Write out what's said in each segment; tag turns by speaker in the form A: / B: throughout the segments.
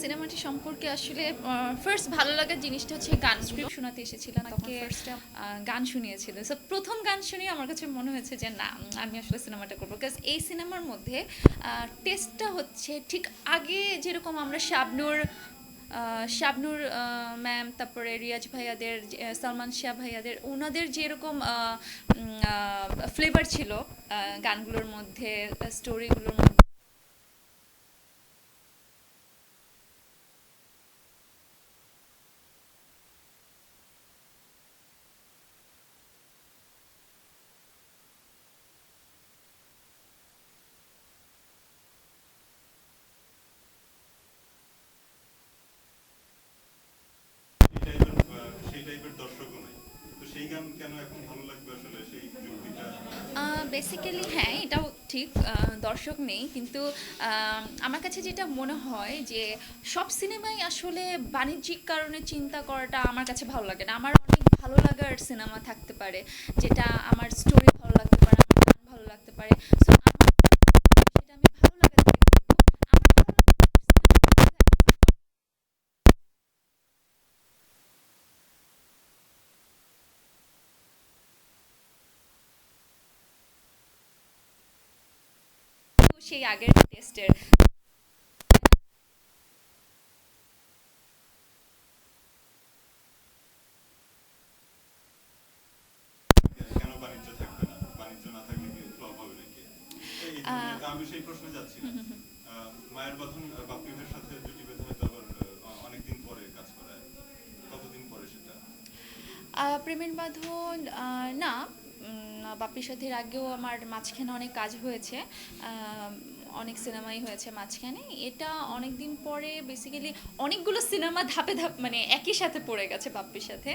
A: সিনেমাটি সম্পর্কে আসলে ফার্স্ট ভালো লাগার জিনিসটা হচ্ছে গান স্ক্রিপ্ট শোনাতে এসেছিলাম তখন গান শুনিয়েছিল। সো প্রথম গান শুনে আমার কাছে মনে হয়েছে যে না আমি আসলে সিনেমাটা করব। বিকজ এই সিনেমার মধ্যে টেস্টটা হচ্ছে ঠিক আগে যেরকম আমরা শাবনুর শাবনুর ম্যাম তারপরে রিয়াজ ভাইয়াদের সালমান শাহ ভাইয়াদের ওনাদের যেরকম ফ্লেভার ছিল গানগুলোর মধ্যে স্টোরিগুলোর মধ্যে
B: সেই টাইপের আহ, সেই টাইপের দর্শকও নাই তো সেই গান কেন এখন ভালো লাগবে আসলে সেই যুক্তিটা
A: বেসিক্যালি হ্যাঁ এটাও ঠিক দর্শক নেই, কিন্তু আমার কাছে যেটা মনে হয় যে সব সিনেমাই আসলে বাণিজ্যিক কারণে চিন্তা করাটা আমার কাছে ভালো লাগে না। আমার অনেক ভালো লাগার সিনেমা থাকতে পারে, যেটা আমার স্টোরি ভালো লাগতে আমি সেই
B: প্রশ্নে যাচ্ছি মায়ের বাঁধন আহ, বাপ্পি সাথে জুটি বেঁধে হয়তো আবার অনেকদিন পরে কাজ করায়। কতদিন পরে সেটা?
A: প্রেমের বাঁধন না। বাপ্পির সাথে আগেও আমার মাঝখানে অনেক কাজ হয়েছে অনেক সিনেমাই হয়েছে মাঝখানে। এটা অনেক দিন পরে বেসিক্যালি অনেকগুলো সিনেমা ধাপে ধাপ মানে একই সাথে পড়ে গেছে বাপ্পির সাথে।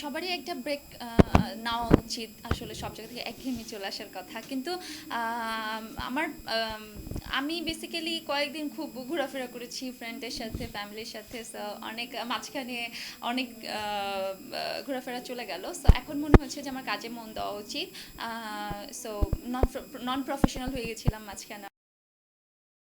A: সবারই একটা ব্রেক নেওয়া উচিত আসলে সব জায়গা থেকে একঘেয়েমি চলে আসার কথা। কিন্তু আমার, আমি বেসিক্যালি কয়েকদিন খুব ঘোরাফেরা করেছি ফ্রেন্ডের সাথে ফ্যামিলির সাথে অনেক, মাঝখানে অনেক ঘোরাফেরা চলে গেল। সো এখন মনে হচ্ছে যে আমার কাজে মন দেওয়া উচিত। সো নন নন প্রফেশনাল হয়ে গেছিলাম মাঝখানে